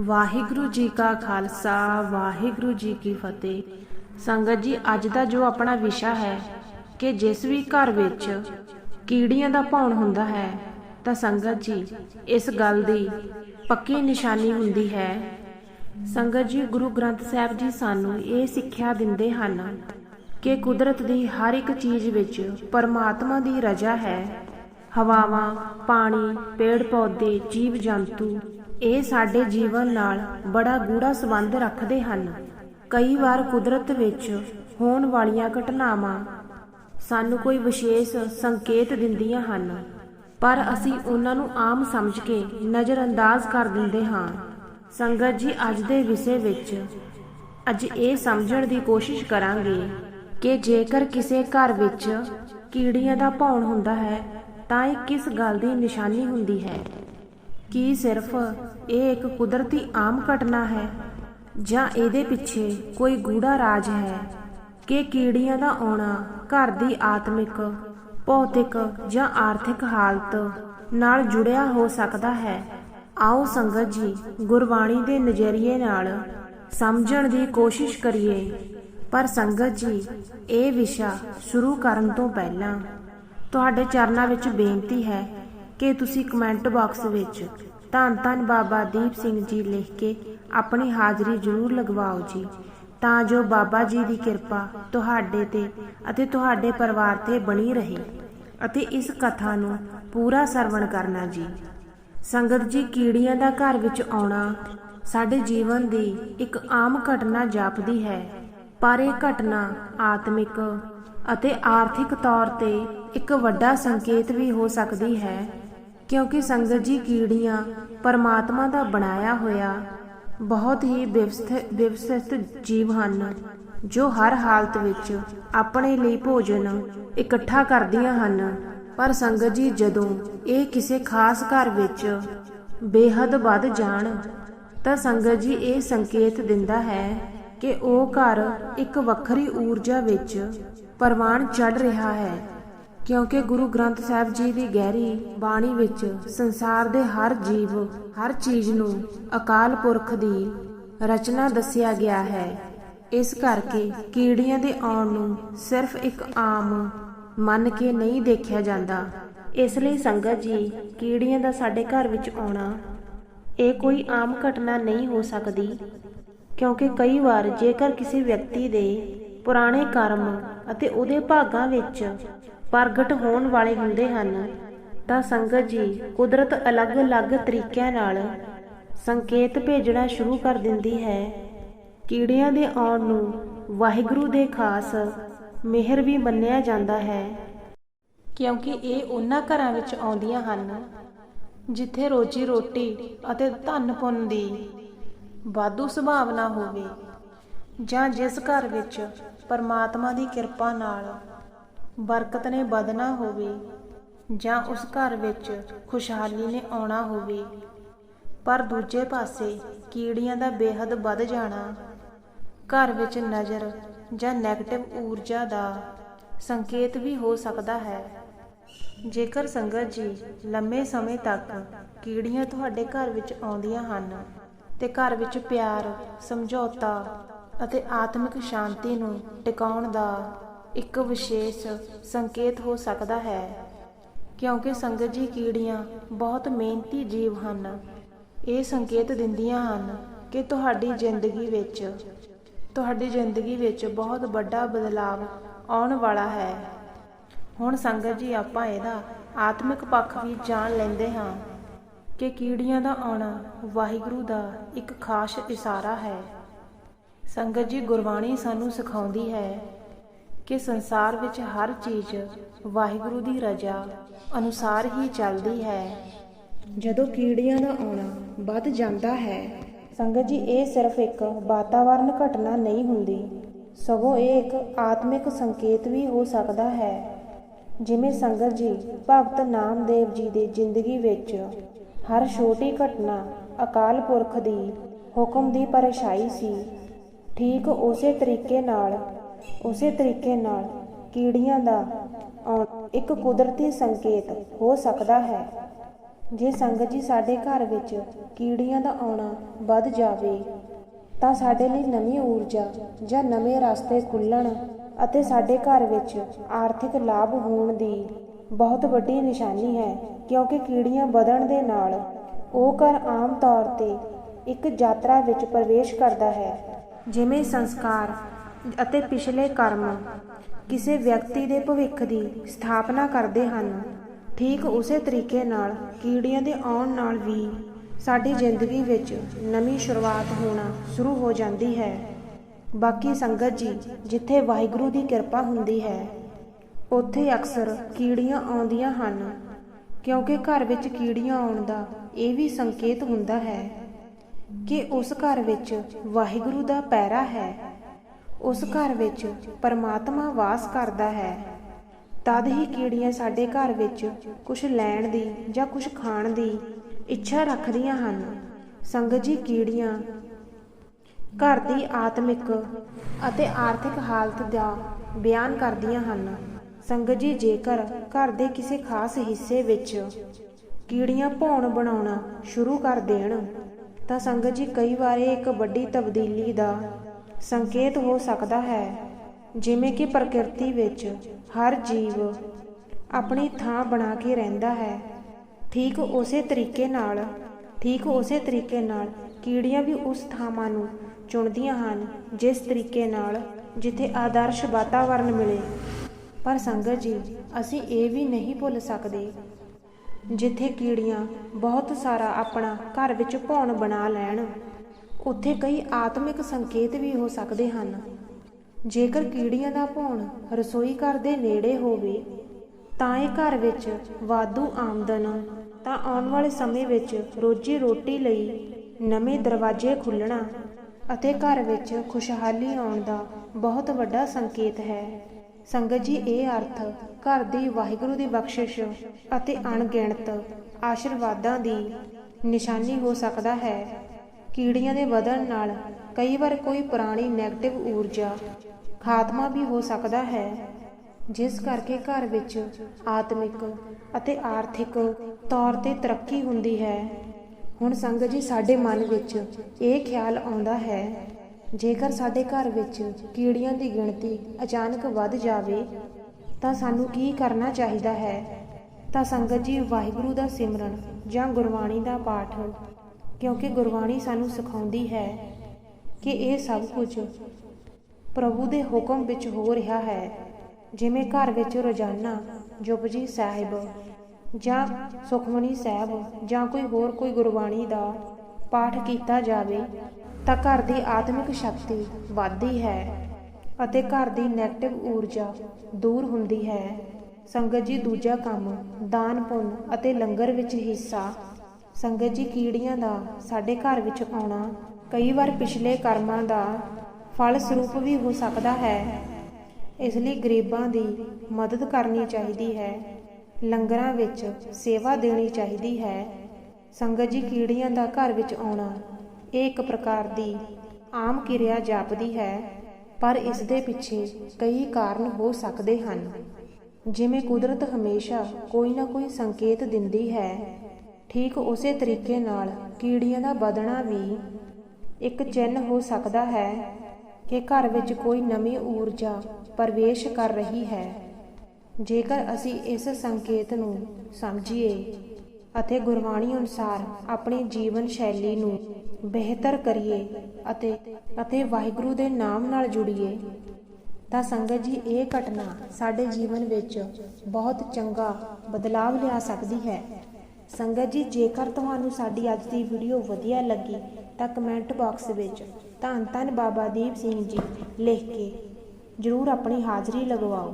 ਵਾਹਿਗੁਰੂ ਜੀ ਕਾ ਖਾਲਸਾ, ਵਾਹਿਗੁਰੂ ਜੀ ਕੀ ਫਤਿਹ। ਸੰਗਤ ਜੀ, ਅੱਜ ਦਾ ਜੋ ਆਪਣਾ ਵਿਸ਼ਾ ਹੈ ਕਿ ਜਿਸ ਵੀ ਘਰ ਵਿੱਚ ਕੀੜੀਆਂ ਦਾ ਭੌਣ ਹੁੰਦਾ ਹੈ, ਤਾਂ ਸੰਗਤ ਜੀ, ਇਸ ਗੱਲ ਦੀ ਪੱਕੀ ਨਿਸ਼ਾਨੀ ਹੁੰਦੀ ਹੈ। ਸੰਗਤ ਜੀ, ਗੁਰੂ ਗ੍ਰੰਥ ਸਾਹਿਬ ਜੀ ਸਾਨੂੰ ਇਹ ਸਿੱਖਿਆ ਦਿੰਦੇ ਹਨ ਕਿ ਕੁਦਰਤ ਦੀ ਹਰ ਇੱਕ ਚੀਜ਼ ਵਿੱਚ ਪਰਮਾਤਮਾ ਦੀ ਰਜ਼ਾ ਹੈ। ਹਵਾਵਾਂ, ਪਾਣੀ ਪੇੜ ਪੌਦੇ ਜੀਵ ਜੰਤੂ ਇਹ ਸਾਡੇ ਜੀਵਨ ਨਾਲ ਬੜਾ ਗੂੜਾ ਸੰਬੰਧ ਰੱਖਦੇ ਹਨ। ਕਈ ਵਾਰ ਕੁਦਰਤ ਵਿੱਚ ਹੋਣ ਵਾਲੀਆਂ ਘਟਨਾਵਾਂ ਸਾਨੂੰ ਕੋਈ ਵਿਸ਼ੇਸ਼ ਸੰਕੇਤ ਦਿੰਦੀਆਂ ਹਨ, ਪਰ ਅਸੀਂ ਉਹਨਾਂ ਨੂੰ ਆਮ ਸਮਝ ਕੇ ਨਜ਼ਰਅੰਦਾਜ਼ ਕਰ ਦਿੰਦੇ ਹਾਂ। ਸੰਗਤ ਜੀ, ਅੱਜ ਦੇ ਵਿਸ਼ੇ ਵਿੱਚ ਅੱਜ ਇਹ ਸਮਝਣ ਦੀ ਕੋਸ਼ਿਸ਼ ਕਰਾਂਗੇ ਕਿ ਜੇਕਰ ਕਿਸੇ ਘਰ ਵਿੱਚ ਕੀੜੀਆਂ ਦਾ ਭੌਣ ਹੁੰਦਾ ਹੈ, ਤਾਂ ਇਹ ਕਿਸ ਗੱਲ ਦੀ ਨਿਸ਼ਾਨੀ ਹੁੰਦੀ ਹੈ? ਕੀ ਸਿਰਫ ਇਹ ਇੱਕ ਕੁਦਰਤੀ ਆਮ ਘਟਨਾ ਹੈ ਜਾਂ ਇਹਦੇ ਪਿੱਛੇ ਕੋਈ ਗੂੜਾ ਰਾਜ ਹੈ ਕਿ ਕੀੜੀਆਂ ਦਾ ਆਉਣਾ ਘਰ ਦੀ ਆਤਮਿਕ, ਭੌਤਿਕ ਜਾਂ ਆਰਥਿਕ ਹਾਲਤ ਨਾਲ ਜੁੜਿਆ ਹੋ ਸਕਦਾ ਹੈ। ਆਓ ਸੰਗਤ ਜੀ, ਗੁਰਬਾਣੀ ਦੇ ਨਜ਼ਰੀਏ ਨਾਲ ਸਮਝਣ ਦੀ ਕੋਸ਼ਿਸ਼ ਕਰੀਏ। ਪਰ ਸੰਗਤ ਜੀ, ਇਹ ਵਿਸ਼ਾ ਸ਼ੁਰੂ ਕਰਨ ਤੋਂ ਪਹਿਲਾਂ ਤੁਹਾਡੇ ਚਰਨਾਂ ਵਿੱਚ ਬੇਨਤੀ ਹੈ ਕਿ ਤੁਸੀਂ ਕਮੈਂਟ ਬਾਕਸ ਵਿੱਚ ਧੰਨ ਧੰਨ ਬਾਬਾ ਦੀਪ ਸਿੰਘ ਜੀ ਲਿਖ ਕੇ ਆਪਣੀ ਹਾਜ਼ਰੀ ਜ਼ਰੂਰ ਲਗਵਾਓ ਜੀ। ਤਾਂ ਜੋ ਬਾਬਾ ਜੀ ਦੀ ਕਿਰਪਾ ਤੁਹਾਡੇ ਤੇ ਅਤੇ ਤੁਹਾਡੇ ਪਰਿਵਾਰ ਤੇ ਬਣੀ ਰਹੇ ਅਤੇ ਇਸ ਕਥਾ ਨੂੰ ਪੂਰਾ ਸਰਵਣ ਕਰਨਾ ਜੀ। ਸੰਗਤ ਜੀ, ਕੀੜੀਆਂ ਦਾ ਘਰ ਵਿੱਚ ਆਉਣਾ ਸਾਡੇ ਜੀਵਨ ਦੀ ਇੱਕ ਆਮ ਘਟਨਾ ਜਾਪਦੀ ਹੈ। ਪਰ ਇਹ ਘਟਨਾ ਆਤਮਿਕ ਅਤੇ ਆਰਥਿਕ ਤੌਰ ਤੇ ਇੱਕ ਵੱਡਾ ਸੰਕੇਤ ਵੀ ਹੋ ਸਕਦੀ ਹੈ ਕਿਉਂਕਿ ਸੰਗਤ ਜੀ ਕੀੜੀਆਂ ਪਰਮਾਤਮਾ ਦਾ ਬਣਾਇਆ ਹੋਇਆ ਬਹੁਤ ਹੀ ਵਿਵਸਥਿਤ ਵਿਵਸਥਿਤ ਜੀਵ ਹਨ, ਜੋ ਹਰ ਹਾਲਤ ਵਿੱਚ ਆਪਣੇ ਲਈ ਭੋਜਨ ਇਕੱਠਾ ਕਰਦੀਆਂ ਹਨ। ਪਰ ਸੰਗਤ ਜੀ ਜਦੋਂ ਇਹ ਕਿਸੇ ਖਾਸ ਘਰ ਵਿੱਚ ਬੇਹੱਦ ਵੱਧ ਜਾਣ, ਤਾਂ ਸੰਗਤ ਜੀ ਇਹ ਸੰਕੇਤ ਦਿੰਦਾ ਹੈ ਕਿ ਉਹ ਘਰ ਇੱਕ ਵੱਖਰੀ ਊਰਜਾ ਵਿੱਚ ਪਰਵਾਨ ਚੜ ਰਿਹਾ ਹੈ। ਕਿਉਂਕਿ ਗੁਰੂ ਗ੍ਰੰਥ ਸਾਹਿਬ ਜੀ ਦੀ ਗਹਿਰੀ ਬਾਣੀ ਵਿੱਚ ਸੰਸਾਰ ਦੇ ਹਰ ਜੀਵ, ਹਰ ਚੀਜ਼ ਨੂੰ ਅਕਾਲ ਪੁਰਖ ਦੀ ਰਚਨਾ ਦੱਸਿਆ ਗਿਆ ਹੈ। ਇਸ ਕਰਕੇ ਕੀੜੀਆਂ ਦੇ ਆਉਣ ਨੂੰ ਸਿਰਫ ਇੱਕ ਆਮ ਮੰਨ ਕੇ ਨਹੀਂ ਦੇਖਿਆ ਜਾਂਦਾ। ਇਸ ਲਈ ਸੰਗਤ ਜੀ, ਕੀੜੀਆਂ ਦਾ ਸਾਡੇ ਘਰ ਵਿੱਚ ਆਉਣਾ, ਇਹ ਕੋਈ ਆਮ ਘਟਨਾ ਨਹੀਂ ਹੋ ਸਕਦੀ। ਕਿਉਂਕਿ ਕਈ ਵਾਰ ਜੇਕਰ ਕਿਸੇ ਵਿਅਕਤੀ ਦੇ ਪੁਰਾਣੇ ਕਰਮ ਅਤੇ ਉਹਦੇ ਭਾਗਾਂ ਵਿੱਚ ਪ੍ਰਗਟ ਹੋਣ ਵਾਲੇ ਹੁੰਦੇ ਹਨ, ਤਾਂ ਸੰਗਤ ਜੀ ਕੁਦਰਤ ਅਲੱਗ-ਅਲੱਗ ਤਰੀਕਿਆਂ ਨਾਲ ਸੰਕੇਤ ਭੇਜਣਾ ਸ਼ੁਰੂ ਕਰ ਦਿੰਦੀ ਹੈ। ਕੀੜਿਆਂ ਦੇ ਆਉਣ ਨੂੰ ਵਾਹਿਗੁਰੂ ਦੇ ਖਾਸ ਮਿਹਰ ਵੀ ਮੰਨਿਆ ਜਾਂਦਾ ਹੈ। ਕਿਉਂਕਿ ਇਹ ਉਹਨਾਂ ਘਰਾਂ ਵਿੱਚ ਆਉਂਦੀਆਂ ਹਨ, ਜਿੱਥੇ ਰੋਜੀ ਰੋਟੀ ਅਤੇ ਧਨ ਪੁੰਨ ਦੀ ਵਾਧੂ ਸੰਭਾਵਨਾ ਹੋਵੇ, ਜਾਂ ਜਿਸ ਘਰ ਵਿੱਚ ਪਰਮਾਤਮਾ ਦੀ ਕਿਰਪਾ ਨਾਲ ਬਰਕਤ ਨੇ ਵਧਣਾ ਹੋਵੇ ਜਾਂ ਉਸ ਘਰ ਵਿੱਚ ਖੁਸ਼ਹਾਲੀ ਨੇ ਆਉਣਾ ਹੋਵੇ, ਪਰ ਦੂਜੇ ਪਾਸੇ ਕੀੜੀਆਂ ਦਾ ਬੇਹੱਦ ਵੱਧ ਜਾਣਾ, ਘਰ ਵਿੱਚ ਨਜ਼ਰ ਜਾਂ 네ਗੇਟਿਵ ਊਰਜਾ ਦਾ ਸੰਕੇਤ ਵੀ ਹੋ ਸਕਦਾ ਹੈ। ਜੇਕਰ ਸੰਗਤ ਜੀ ਲੰਮੇ ਸਮੇਂ ਤੱਕ ਕੀੜੀਆਂ ਤੁਹਾਡੇ ਘਰ ਵਿੱਚ ਆਉਂਦੀਆਂ ਹਨ ਤੇ ਘਰ ਵਿੱਚ ਪਿਆਰ, ਸਮਝੌਤਾ ਅਤੇ ਆਤਮਿਕ ਸ਼ਾਂਤੀ ਨੂੰ ਟਿਕਾਉਣ ਦਾ ਇੱਕ ਵਿਸ਼ੇਸ਼ ਸੰਕੇਤ ਹੋ ਸਕਦਾ ਹੈ, ਕਿਉਂਕਿ ਸੰਗਤ ਜੀ ਕੀੜੀਆਂ ਬਹੁਤ ਮਿਹਨਤੀ ਜੀਵ ਹਨ। ਇਹ ਸੰਕੇਤ ਦਿੰਦੀਆਂ ਹਨ ਕਿ ਤੁਹਾਡੀ ਜ਼ਿੰਦਗੀ ਵਿੱਚ, ਤੁਹਾਡੀ ਜ਼ਿੰਦਗੀ ਵਿੱਚ ਬਹੁਤ ਵੱਡਾ ਬਦਲਾਅ ਆਉਣ ਵਾਲਾ ਹੈ। ਹੁਣ ਸੰਗਤ ਜੀ, ਆਪਾਂ ਇਹਦਾ ਆਤਮਿਕ ਪੱਖ ਵੀ ਜਾਣ ਲੈਂਦੇ ਹਾਂ ਕਿ ਕੀੜੀਆਂ ਦਾ ਆਉਣਾ ਵਾਹਿਗੁਰੂ ਦਾ ਇੱਕ ਖਾਸ ਇਸ਼ਾਰਾ ਹੈ। ਸੰਗਤ ਜੀ, ਗੁਰਬਾਣੀ ਸਾਨੂੰ ਸਿਖਾਉਂਦੀ ਹੈ ਕਿ ਸੰਸਾਰ ਵਿੱਚ ਹਰ ਚੀਜ਼ ਵਾਹਿਗੁਰੂ ਦੀ ਰਜ਼ਾ ਅਨੁਸਾਰ ਹੀ ਚੱਲਦੀ ਹੈ। ਜਦੋਂ ਕੀੜੀਆਂ ਦਾ ਆਉਣਾ ਵੱਧ ਜਾਂਦਾ ਹੈ ਸੰਗਤ ਜੀ ਇਹ ਸਿਰਫ ਇੱਕ ਵਾਤਾਵਰਨ ਘਟਨਾ ਨਹੀਂ ਹੁੰਦੀ ਸਗੋਂ ਇਹ ਇੱਕ ਆਤਮਿਕ ਸੰਕੇਤ ਵੀ ਹੋ ਸਕਦਾ ਹੈ। ਜਿਵੇਂ ਸੰਗਤ ਜੀ ਭਗਤ ਨਾਮਦੇਵ ਜੀ ਦੀ ਜ਼ਿੰਦਗੀ ਵਿੱਚ ਹਰ ਛੋਟੀ ਘਟਨਾ ਅਕਾਲ ਪੁਰਖ ਦੀ ਹੁਕਮ ਦੀ ਪਰਛਾਈ ਸੀ। ਠੀਕ ਉਸੇ ਤਰੀਕੇ ਨਾਲ ਉਸੇ ਤਰੀਕੇ ਨਾਲ ਕੀੜੀਆਂ ਦਾ ਇੱਕ ਕੁਦਰਤੀ ਸੰਕੇਤ ਹੋ ਸਕਦਾ ਹੈ। ਜੇ ਸੰਗਤ ਜੀ ਸਾਡੇ ਘਰ ਵਿੱਚ ਕੀੜੀਆਂ ਦਾ ਆਉਣਾ ਵੱਧ ਜਾਵੇ, ਤਾਂ ਸਾਡੇ ਲਈ ਨਵੀਂ ਊਰਜਾ ਜਾਂ ਨਵੇਂ ਰਸਤੇ ਖੁੱਲਣ ਅਤੇ ਸਾਡੇ ਘਰ ਵਿੱਚ ਆਰਥਿਕ ਲਾਭ ਹੋਣ ਦੀ ਬਹੁਤ ਵੱਡੀ ਨਿਸ਼ਾਨੀ ਹੈ, ਕਿਉਂਕਿ ਕੀੜੀਆਂ ਵਧਣ ਦੇ ਨਾਲ ਉਹ ਘਰ ਆਮ ਤੌਰ ਤੇ ਇੱਕ ਯਾਤਰਾ ਵਿੱਚ ਪ੍ਰਵੇਸ਼ ਕਰਦਾ ਹੈ, ਜਿਵੇਂ ਸੰਸਕਾਰ ਅਤੇ ਪਿਛਲੇ ਕਰਮ ਕਿਸੇ ਵਿਅਕਤੀ ਦੇ ਭਵਿੱਖ ਦੀ ਸਥਾਪਨਾ ਕਰਦੇ ਹਨ, ਠੀਕ ਉਸੇ ਤਰੀਕੇ ਨਾਲ ਕੀੜੀਆਂ ਦੇ ਆਉਣ ਨਾਲ ਵੀ ਸਾਡੀ ਜ਼ਿੰਦਗੀ ਵਿੱਚ ਨਵੀਂ ਸ਼ੁਰੂਆਤ ਹੋਣਾ ਸ਼ੁਰੂ ਹੋ ਜਾਂਦੀ ਹੈ। ਬਾਕੀ ਸੰਗਤ ਜੀ, ਜਿੱਥੇ ਵਾਹਿਗੁਰੂ ਦੀ ਕਿਰਪਾ ਹੁੰਦੀ ਹੈ, ਉੱਥੇ ਅਕਸਰ ਕੀੜੀਆਂ ਆਉਂਦੀਆਂ ਹਨ, ਕਿਉਂਕਿ ਘਰ ਵਿੱਚ ਕੀੜੀਆਂ ਆਉਣ ਦਾ ਇਹ ਵੀ ਸੰਕੇਤ ਹੁੰਦਾ ਹੈ ਕਿ ਉਸ ਘਰ ਵਿੱਚ ਵਾਹਿਗੁਰੂ ਦਾ ਪੈਰਾ ਹੈ। ਉਸ ਘਰ ਵਿੱਚ ਪਰਮਾਤਮਾ ਵਾਸ ਕਰਦਾ ਹੈ। ਤਦ ਹੀ ਕੀੜੀਆਂ ਸਾਡੇ ਘਰ ਵਿੱਚ ਕੁਝ ਲੈਣ ਦੀ ਜਾਂ ਕੁਝ ਖਾਣ ਦੀ ਇੱਛਾ ਰੱਖਦੀਆਂ ਹਨ। ਸੰਗਤ ਜੀ, ਕੀੜੀਆਂ ਘਰ ਦੀ ਆਤਮਿਕ ਅਤੇ ਆਰਥਿਕ ਹਾਲਤ ਦਾ ਬਿਆਨ ਕਰਦੀਆਂ ਹਨ। ਸੰਗਤ ਜੀ, ਜੇਕਰ ਘਰ ਦੇ ਕਿਸੇ ਖਾਸ ਹਿੱਸੇ ਵਿੱਚ ਕੀੜੀਆਂ ਭੌਣ ਬਣਾਉਣਾ ਸ਼ੁਰੂ ਕਰ ਦੇਣ, ਤਾਂ ਸੰਗਤ ਜੀ ਕਈ ਵਾਰ ਇੱਕ ਵੱਡੀ ਤਬਦੀਲੀ ਦਾ ਸੰਕੇਤ ਹੋ ਸਕਦਾ ਹੈ। ਜਿਵੇਂ ਕਿ ਪ੍ਰਕਿਰਤੀ ਵਿੱਚ ਹਰ ਜੀਵ ਆਪਣੀ ਥਾਂ ਬਣਾ ਕੇ ਰਹਿੰਦਾ ਹੈ। ਠੀਕ ਉਸੇ ਤਰੀਕੇ ਨਾਲ, ਠੀਕ ਉਸੇ ਤਰੀਕੇ ਨਾਲ ਕੀੜੀਆਂ ਵੀ ਉਸ ਥਾਵਾਂ ਨੂੰ ਚੁਣਦੀਆਂ ਹਨ, ਜਿਸ ਤਰੀਕੇ ਨਾਲ ਜਿੱਥੇ ਆਦਰਸ਼ ਵਾਤਾਵਰਣ ਮਿਲੇ। ਪਰ ਸੰਗਤ ਜੀ, ਅਸੀਂ ਇਹ ਵੀ ਨਹੀਂ ਭੁੱਲ ਸਕਦੇ, ਜਿੱਥੇ ਕੀੜੀਆਂ ਬਹੁਤ ਸਾਰਾ ਆਪਣਾ ਘਰ ਵਿੱਚ ਭੌਣ ਬਣਾ ਲੈਣ। ਉੱਥੇ ਕਈ ਆਤਮਿਕ ਸੰਕੇਤ ਵੀ ਹੋ ਸਕਦੇ ਹਨ। ਜੇਕਰ ਕੀੜੀਆਂ ਦਾ ਭੌਣ ਰਸੋਈ ਘਰ ਦੇ ਨੇੜੇ ਹੋਵੇ, ਤਾਂ ਇਹ ਘਰ ਵਿੱਚ ਵਾਧੂ ਆਮਦਨ, ਤਾਂ ਆਉਣ ਵਾਲੇ ਸਮੇਂ ਵਿੱਚ ਰੋਜੀ ਰੋਟੀ ਲਈ ਨਵੇਂ ਦਰਵਾਜ਼ੇ ਖੁੱਲਣਾ ਅਤੇ ਘਰ ਵਿੱਚ ਖੁਸ਼ਹਾਲੀ ਆਉਣ ਦਾ ਬਹੁਤ ਵੱਡਾ ਸੰਕੇਤ ਹੈ। ਸੰਗਤ ਜੀ, ਇਹ ਅਰਥ ਘਰ ਦੀ ਵਾਹਿਗੁਰੂ ਦੀ ਬਖਸ਼ਿਸ਼ ਅਤੇ ਅਣਗਿਣਤ ਆਸ਼ੀਰਵਾਦਾਂ ਦੀ ਨਿਸ਼ਾਨੀ ਹੋ ਸਕਦਾ ਹੈ। ਕੀੜੀਆਂ ਦੇ ਵਧਣ ਨਾਲ ਕਈ ਵਾਰ ਕੋਈ ਪੁਰਾਣੀ 네ਗੇਟਿਵ ਊਰਜਾ ਖਾਤਮਾ ਵੀ ਹੋ ਸਕਦਾ ਹੈ, ਜਿਸ ਕਰਕੇ ਘਰ ਵਿੱਚ ਆਤਮਿਕ ਅਤੇ ਆਰਥਿਕ ਤੌਰ ਤੇ ਤਰੱਕੀ ਹੁੰਦੀ ਹੈ। ਹੁਣ ਸੰਗਤ ਜੀ, ਸਾਡੇ ਮਨ ਵਿੱਚ ਇਹ ਖਿਆਲ ਆਉਂਦਾ ਹੈ, ਜੇਕਰ ਸਾਡੇ ਘਰ ਵਿੱਚ ਕੀੜੀਆਂ ਦੀ ਗਿਣਤੀ ਅਚਾਨਕ ਵੱਧ ਜਾਵੇ, ਤਾਂ ਸਾਨੂੰ ਕੀ ਕਰਨਾ ਚਾਹੀਦਾ ਹੈ? ਤਾਂ ਸੰਗਤ ਜੀ, ਵਾਹਿਗੁਰੂ ਦਾ ਸਿਮਰਨ ਜਾਂ ਗੁਰਬਾਣੀ ਦਾ ਪਾਠ ਕਿਉਂਕਿ ਗੁਰਬਾਣੀ ਸਾਨੂੰ ਸਿਖਾਉਂਦੀ ਹੈ ਕਿ ਇਹ ਸਭ ਕੁਝ ਪ੍ਰਭੂ ਦੇ ਹੁਕਮ ਵਿੱਚ ਹੋ ਰਿਹਾ ਹੈ। ਜਿਵੇਂ ਘਰ ਵਿੱਚ ਰੋਜ਼ਾਨਾ ਜਪਜੀ ਸਾਹਿਬ ਜਾਂ ਸੁਖਮਨੀ ਸਾਹਿਬ ਜਾਂ ਕੋਈ ਹੋਰ ਕੋਈ ਗੁਰਬਾਣੀ ਦਾ ਪਾਠ ਕੀਤਾ ਜਾਵੇ ਤਾਂ ਘਰ ਦੀ ਆਤਮਿਕ ਸ਼ਕਤੀ ਵੱਧਦੀ ਹੈ ਅਤੇ ਘਰ ਦੀ 네ਗੇਟਿਵ ਊਰਜਾ ਦੂਰ ਹੁੰਦੀ ਹੈ। ਸੰਗਤ ਜੀ, ਦੂਜਾ ਕੰਮ ਦਾਨ ਪੁੰਨ ਅਤੇ ਲੰਗਰ ਵਿੱਚ ਹਿੱਸਾ ਸੰਗਤ ਜੀ ਕੀੜੀਆਂ ਦਾ ਸਾਡੇ ਘਰ ਵਿੱਚ ਆਉਣਾ, ਕਈ ਵਾਰ ਪਿਛਲੇ ਕਰਮਾਂ ਦਾ ਫਲ ਸਰੂਪ ਵੀ ਹੋ ਸਕਦਾ ਹੈ। ਇਸ ਲਈ ਗਰੀਬਾਂ ਦੀ ਮਦਦ ਕਰਨੀ ਚਾਹੀਦੀ ਹੈ। ਲੰਗਰਾਂ ਵਿੱਚ ਸੇਵਾ ਦੇਣੀ ਚਾਹੀਦੀ ਹੈ। ਸੰਗਤ ਜੀ ਕੀੜੀਆਂ ਦਾ ਘਰ ਵਿੱਚ ਆਉਣਾ, ਇਹ ਇੱਕ ਪ੍ਰਕਾਰ ਦੀ ਆਮ ਕਿਰਿਆ ਜਾਪਦੀ ਹੈ, ਪਰ ਇਸ ਦੇ ਪਿੱਛੇ ਕਈ ਕਾਰਨ ਹੋ ਸਕਦੇ ਹਨ। ਜਿਵੇਂ ਕੁਦਰਤ ਹਮੇਸ਼ਾ ਕੋਈ ਨਾ ਕੋਈ ਸੰਕੇਤ ਦਿੰਦੀ ਹੈ। ਠੀਕ ਉਸੇ ਤਰੀਕੇ ਨਾਲ ਕੀੜੀਆਂ ਦਾ ਵਧਣਾ ਵੀ ਇੱਕ ਚਿੰਨ ਹੋ ਸਕਦਾ ਹੈ ਕਿ ਘਰ ਵਿੱਚ ਕੋਈ ਨਵੀਂ ਊਰਜਾ ਪ੍ਰਵੇਸ਼ ਕਰ ਰਹੀ ਹੈ। ਜੇਕਰ ਅਸੀਂ ਇਸ ਸੰਕੇਤ ਨੂੰ ਸਮਝੀਏ ਅਤੇ ਗੁਰਬਾਣੀ ਅਨੁਸਾਰ ਆਪਣੀ ਜੀਵਨ ਸ਼ੈਲੀ ਨੂੰ ਬਿਹਤਰ ਕਰੀਏ ਅਤੇ ਅਤੇ ਵਾਹਿਗੁਰੂ ਦੇ ਨਾਮ ਨਾਲ ਜੁੜੀਏ, ਤਾਂ ਸੰਗਤ ਜੀ, ਇਹ ਘਟਨਾ ਸਾਡੇ ਜੀਵਨ ਵਿੱਚ ਬਹੁਤ ਚੰਗਾ ਬਦਲਾਵ ਲਿਆ ਸਕਦੀ ਹੈ। ਸੰਗਤ ਜੀ, ਜੇਕਰ ਤੁਹਾਨੂੰ ਸਾਡੀ ਅੱਜ ਦੀ ਵੀਡੀਓ ਵਧੀਆ ਲੱਗੀ, ਤਾਂ ਕਮੈਂਟ ਬਾਕਸ ਵਿੱਚ ਧੰਨ ਧੰਨ ਬਾਬਾ ਦੀਪ ਸਿੰਘ ਜੀ ਲਿਖ ਕੇ ਜਰੂਰ ਆਪਣੀ ਹਾਜ਼ਰੀ ਲਗਵਾਓ।